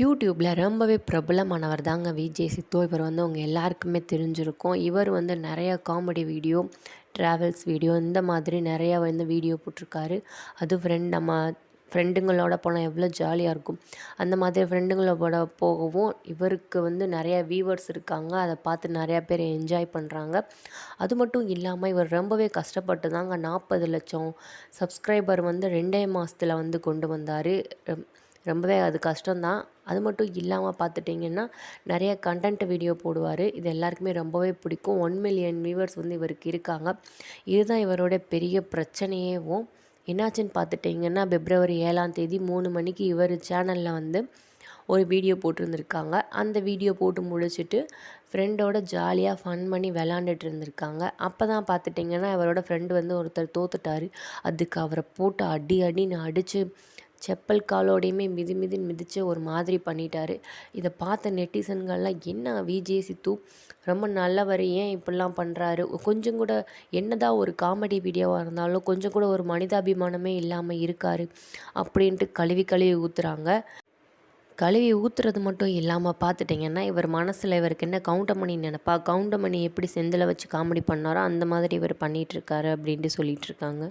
யூடியூப்பில் ரொம்பவே பிரபலமானவர் தாங்க விஜய் சித்தோ. இவர் வந்து அவங்க எல்லாருக்குமே தெரிஞ்சிருக்கும். இவர் வந்து நிறையா காமெடி வீடியோ ட்ராவல்ஸ் வீடியோ இந்த மாதிரி நிறையா வந்து வீடியோ போட்டிருக்காரு. அது ஃப்ரெண்ட் நம்ம ஃப்ரெண்டுங்களோட போனால் எவ்வளோ ஜாலியாக இருக்கும். அந்த மாதிரி ஃப்ரெண்டுங்களோட போகவும் இவருக்கு வந்து நிறையா வியூவர்ஸ் இருக்காங்க. அதை பார்த்து நிறையா பேர் என்ஜாய் பண்ணுறாங்க அது மட்டும் இல்லாமல் இவர் ரொம்பவே கஷ்டப்பட்டு தாங்க நாற்பது லட்சம் சப்ஸ்கிரைபர் வந்து ரெண்டே மாதத்தில் வந்து கொண்டு வந்தார். ரொம்பவே அது கஷ்டம்தான். அது மட்டும் இல்லாமல் பார்த்துட்டிங்கன்னா நிறைய கண்டென்ட் வீடியோ போடுவார். இது எல்லாருக்குமே ரொம்பவே பிடிக்கும். ஒன் மில்லியன் வியூவர்ஸ் வந்து இவருக்கு இருக்காங்க. இதுதான் இவரோட பெரிய பிரச்சனையேவும். என்னாச்சுன்னு பார்த்துட்டிங்கன்னா பிப்ரவரி ஏழாம் தேதி மூணு மணிக்கு இவர் சேனலில் வந்து ஒரு வீடியோ போட்டிருந்துருக்காங்க. அந்த வீடியோ போட்டு முடிச்சுட்டு ஃப்ரெண்டோட ஜாலியாக ஃபன் பண்ணி விளாண்டுட்டு இருந்திருக்காங்க. அப்போ தான் பார்த்துட்டிங்கன்னா இவரோட ஃப்ரெண்டு வந்து ஒருத்தர் தோத்துட்டார். அதுக்கு அவரை போட்டு அடி அடின்னு அடித்து செப்பல் காலோடையுமே மிதி மிதின்னு மிதித்து ஒரு மாதிரி பண்ணிட்டாரு. இதை பார்த்த நெட்டிசன்கள்லாம் என்ன விஜே சித்து ரொம்ப நல்லவர் ஏன் இப்படிலாம் பண்ணுறாரு கொஞ்சம் கூட என்னதான் ஒரு காமெடி வீடியோவாக இருந்தாலும் கொஞ்சம் கூட ஒரு மனிதாபிமானமே இல்லாமல் இருக்கார் அப்படின்ட்டு கழுவி கழுவி ஊற்றுறாங்க கழுவி ஊற்றுறது மட்டும் இல்லாமல் பார்த்துட்டிங்கன்னா இவர் மனசில் இவருக்கு என்ன கவுண்டமணி நினப்பா? கவுண்டமணி எப்படி செந்தில் வச்சு காமெடி பண்ணாரோ அந்த மாதிரி இவர் பண்ணிகிட்ருக்காரு அப்படின்ட்டு சொல்லிகிட்ருக்காங்க